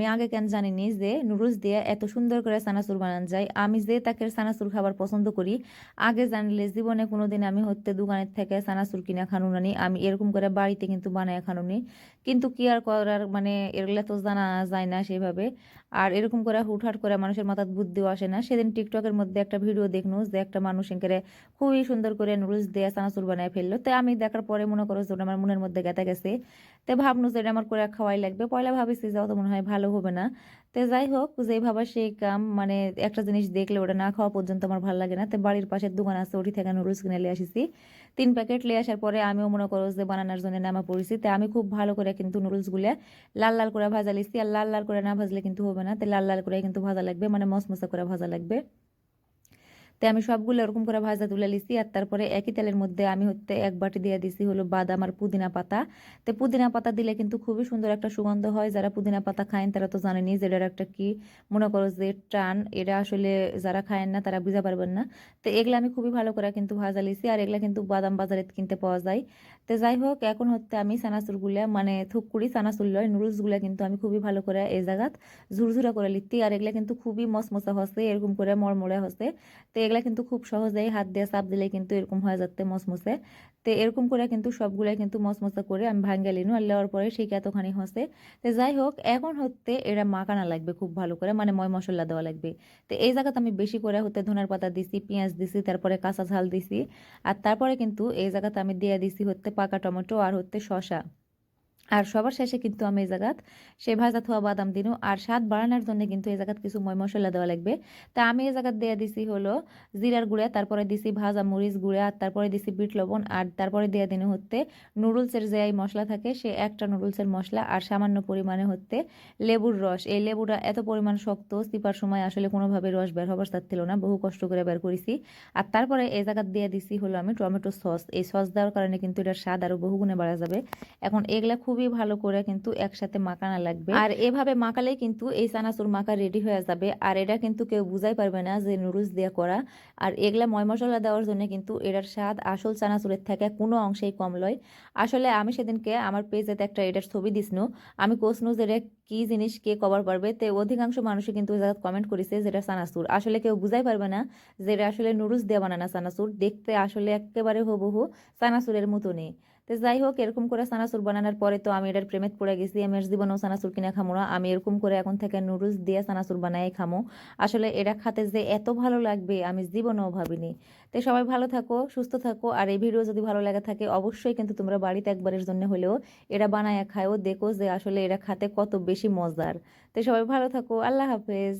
আমি আগে কেন জানি জানিনি যে নুডলস দিয়ে এত সুন্দর করে চানাচুর বানানো যায়। আমি যে তাকে চানাচুর খাবার পছন্দ করি, আগে জানলে জীবনে কোনোদিন আমি হতে দোকানের থেকে চানাচুর কিনা খানো নানি আমি এরকম করে বাড়িতে কিন্তু বানায় খানো নি। কিন্তু কি আর করার মানে এগুলা তো জানা যায় না সেভাবে। আর এরকম করে হুটহাট করে মানুষের মাথার বুদ্ধিও আসে না। সেদিন টিকটকের মধ্যে একটা ভিডিও দেখনু যে একটা মানুষ এঁকে খুবই সুন্দর করে নুডলস দিয়ে চানাচুর বানায় ফেলল। তো আমি দেখার পরে মনে করো যে আমার মনের মধ্যে গেঁথে গেছে। তো ভাবনু যে এটা আমার করে খাওয়াই লাগবে। পয়লা ভাবিছি যে অত মনে হয় ভালো হবে না। তো যাই হোক যে সেই কাম মানে একটা জিনিস দেখলে ওটা না খাওয়া পর্যন্ত আমার ভালো লাগে না। তো বাড়ির পাশের দোকান আছে, ওটি থেকে নুডলস কিনে নিয়ে আসিছি। তিন প্যাকেট নিয়ে আসার পরে আমিও মনে করো যে বানানোর জন্য নামা পড়েছি। তো আমি খুব ভালো করে কিন্তু নুডলসগুলো লাল লাল করে ভাজা লিছি। আর লাল লাল করে না ভাজলে কিন্তু হবে না। তো লাল লাল করে কিন্তু ভাজা লাগবে মানে মসমসা করে ভাজা লাগবে। তো আমি সবগুলো এরকম করে ভাজা তুলে লিছি আর তারপরে একই তেলের মধ্যে আমি হচ্ছে এক বাটি দিয়ে দিছি হলো বাদাম আর পুদিনা পাতা। তো পুদিনা পাতা দিলে কিন্তু খুবই সুন্দর একটা সুগন্ধ হয়। যারা পুদিনা পাতা খায় তারা তো জানেনি যে এটার একটা কি মনে করো যে টান। এটা আসলে যারা খায় না তারা বুঝতে পারবেন না। তো এগুলো আমি খুবই ভালো করে কিন্তু ভাজা লিছি আর এগুলা কিন্তু বাদাম বাজারে কিনতে পাওয়া যায়। তো যাই হোক, এখন হচ্ছে আমি চানাচুরগুলা মানে থুককুড়ি চানাচুর লয়, নুডলসগুলো কিন্তু আমি খুবই ভালো করে এই জায়গাত ঝুরঝুরা করে লিখতি আর এগুলা কিন্তু খুবই মচমচা হচ্ছে, এরকম করে মরমরে হচ্ছে। তো এগুলা কিন্তু খুব সহজেই হাত দিয়ে চাপ দিলে কিন্তু এরকম হয়ে যাচ্ছে মচমচে তো এরকম করে কিন্তু সবগুলাই কিন্তু মচমচা করে আমি ভাঙ্গে লিনু আর লেওয়ার পরে সেই এতখানি হচ্ছে তো যাই হোক, এখন হতে এরা মাখানা লাগবে খুব ভালো করে মানে ময় মশলা দেওয়া লাগবে। তো এই জায়গাতে আমি বেশি করে হতে ধনের পাতা দিছি, পেঁয়াজ দিছি, তারপরে কাঁচা ঝাল দিছি। আর তারপরে কিন্তু এই জায়গাতে আমি দিয়ে দিছি হতে পাকা টমেটো আর হতে শশা আর সবার শেষে কিন্তু আমি এই জায়গাত সে ভাজা থোয়া বাদাম দিনু। আর স্বাদ বাড়ানোর জন্য কিন্তু এই জায়গাত কিছু ময় মশলা দেওয়া লাগবে। তা আমি এই জায়গাত দিয়ে দিছি হলো জিরার গুঁড়া, তারপরে দিছি ভাজা মরিচ গুঁড়া, আর তারপরে দিছি বিট লবণ, আর তারপরে দিয়ে দিনু হতে নুডলসের যে এই মশলা থাকে, সে একটা নুডলসের মশলা, আর সামান্য পরিমাণে হতে লেবুর রস। এই লেবুটা এত পরিমাণ শক্ত চিপার সময় আসলে কোনোভাবে রস বের হবার ছিল না, বহু কষ্ট করে বের করেছি। আর তারপরে এই জায়গাত দিয়ে দিছি হলো আমি টমেটো সস। এই সস দেওয়ার কারণে কিন্তু এটার স্বাদ আরও বহুগুণে বাড়া যাবে। এখন এগুলা খুবই ভালো করে কিন্তু একসাথে মাখানো লাগবে। আর এভাবে মাখালেই কিন্তু এই চানাচুর মাখা রেডি হয়ে যাবে। আর এটা কিন্তু কেউ বুঝাই পারবে না যে নুডলস দিয়ে করা। আর এগুলা ময় মশলা দেওয়ার জন্য কিন্তু এটার স্বাদ আসল চানাচুরের থেকে কোনো অংশেই কম লয়। আসলে আমি সেদিনকে আমার পেজেতে একটা এটার ছবি দিসনু। আমি কোসনু যে কি জিনিস কে কভার পারবে তো অধিকাংশ মানুষই কিন্তু কমেন্ট করেছে যেটা চানাচুর। আসলে কেউ বুঝাই পারবে না যে এটা আসলে নুডলস দিয়ে বানানা চানাচুর। দেখতে আসলে একেবারে হুবহু চানাচুরের মতনই। তো যাই হোক, এরকম করে চানাচুর বানানোর পরে তো আমি এটার প্রেমেত পড়ে গেছি। আমি এর জীবনেও চানাচুর কিনে খামো না। আমি এরকম করে এখন থেকে নুডলস দিয়ে চানাচুর বানাই খামো। আসলে এটা খাতে যে এত ভালো লাগবে, আমি জীবনেও ভাবিনি। তো সবাই ভালো থাকো, সুস্থ থাকো। আর এই ভিডিও যদি ভালো লাগে থাকে, অবশ্যই কিন্তু তোমরা বাড়িতে একবারের জন্য হলেও এটা বানায় খায়ও। দেখো যে আসলে এটা খাতে কত বেশি মজার। তো সবাই ভালো থাকো। আল্লাহ হাফেজ।